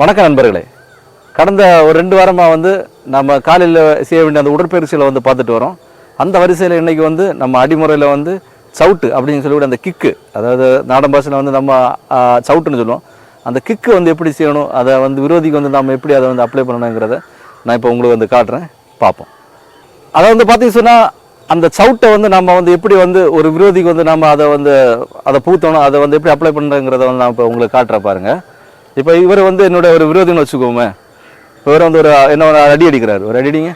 வணக்கம் நண்பர்களே. கடந்த ஒரு ரெண்டு வாரமாக வந்து நம்ம காலையில் செய்ய வேண்டிய அந்த உடற்பயிற்சியில் வந்து பார்த்துட்டு வரோம். அந்த வரிசையில் இன்றைக்கி வந்து நம்ம அடிமுறையில் வந்து சவுட்டு அப்படின்னு சொல்லக்கூடிய அந்த கிக்கு அதாவது நாடன் பாஷையில் வந்து நம்ம சவுட்டுன்னு சொல்லுவோம். அந்த கிக்கு வந்து எப்படி செய்யணும் அதை வந்து விரோதிக்கு வந்து நம்ம எப்படி அதை வந்து அப்ளை பண்ணணுங்கிறத நான் இப்போ உங்களுக்கு வந்து காட்டுறேன். பார்ப்போம். அதை வந்து பார்த்தீங்க சொன்னால் அந்த சவுட்டை வந்து நம்ம வந்து எப்படி வந்து ஒரு விரோதிக்கு வந்து நம்ம அதை வந்து அதை பூத்தணும் அதை வந்து எப்படி அப்ளை பண்ணுறங்கிறத வந்து நான் இப்போ உங்களுக்கு காட்டுற பாருங்கள் இப்போ இவர் வந்து என்னோட ஒரு விரோதின்னு வச்சுக்கோமே. இவர் வந்து ஒரு என்ன ஒரு அடி அடிக்கிறார். ஒரு அடி அடிங்க.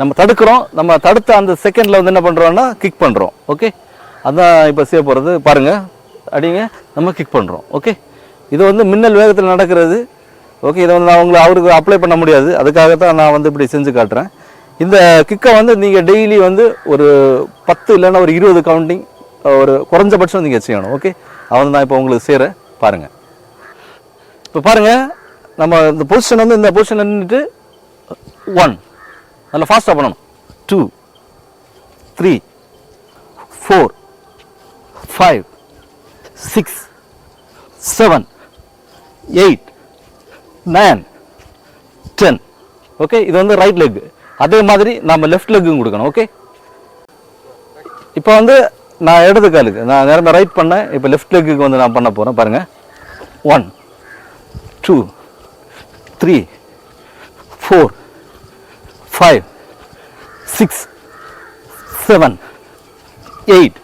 நம்ம தடுக்கிறோம். நம்ம தடுத்த அந்த செகண்டில் வந்து என்ன பண்ணுறோம்னா கிக் பண்ணுறோம் ஓகே அதான் இப்போ செய்ய போகிறது பாருங்கள் அடிங்க. நம்ம கிக் பண்ணுறோம் ஓகே இது வந்து மின்னல் வேகத்தில் நடக்கிறது. ஓகே இதை வந்து நான் உங்களை அவருக்கு அப்ளை பண்ண முடியாது. அதுக்காக தான் நான் வந்து இப்படி செஞ்சு காட்டுறேன். இந்த கிக்கை வந்து நீங்கள் டெய்லி வந்து ஒரு பத்து இல்லைன்னா ஒரு இருபது கவுண்டிங் ஒரு குறைஞ்சபட்சம் நீங்கள் செய்யணும். ஓகே அவன் நான் இப்போ உங்களுக்கு செய்கிறேன் பாருங்கள் இப்போ பாருங்கள் நம்ம இந்த பொசிஷன் வந்து இந்த பொசிஷன் நின்றுட்டு ஒன் நல்லா ஃபாஸ்ட்டாக பண்ணணும். Two three four five six seven eight nine ten okay இது வந்து ரைட் லெக் அதே மாதிரி நம்ம லெஃப்ட் லெக்கும் கொடுக்கணும். ஓகே இப்போ வந்து நான் இடது காலுக்கு நான் நிரம்ப ரைட் பண்ணேன். இப்போ லெஃப்ட் லெக்குக்கு வந்து நான் பண்ண போகிறேன் பாருங்கள் one two three four five six seven eight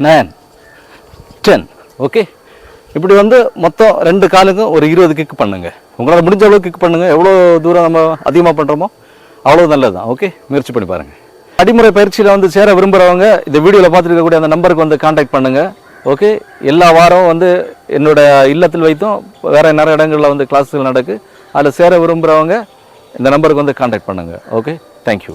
nine ten okay இப்படி வந்து மொத்தம் ரெண்டு காலுக்கும் ஒரு இருபது கிக் பண்ணுங்கள் உங்களால் முடிஞ்ச அளவுக்கு கிக் பண்ணுங்கள் எவ்வளோ தூரம் நம்ம அதிகமாக பண்ணுறோமோ அவ்வளோ நல்லது தான் ஓகே முயற்சி பண்ணி பாருங்கள் அடிமுறை பயிற்சியில் வந்து சேர விரும்புகிறவங்க இந்த வீடியோவில் பார்த்துருக்கக்கூடிய அந்த நம்பருக்கு வந்து காண்டாக்ட் பண்ணுங்கள் ஓகே எல்லா வாரம் வந்து என்னோடய இல்லத்தில் வைத்தும் வேறு நிறைய இடங்களில் வந்து கிளாஸுகள் நடக்கு. அதில் சேர விரும்புகிறவங்க இந்த நம்பருக்கு வந்து காண்டாக்ட் பண்ணுங்கள் ஓகே தேங்க்யூ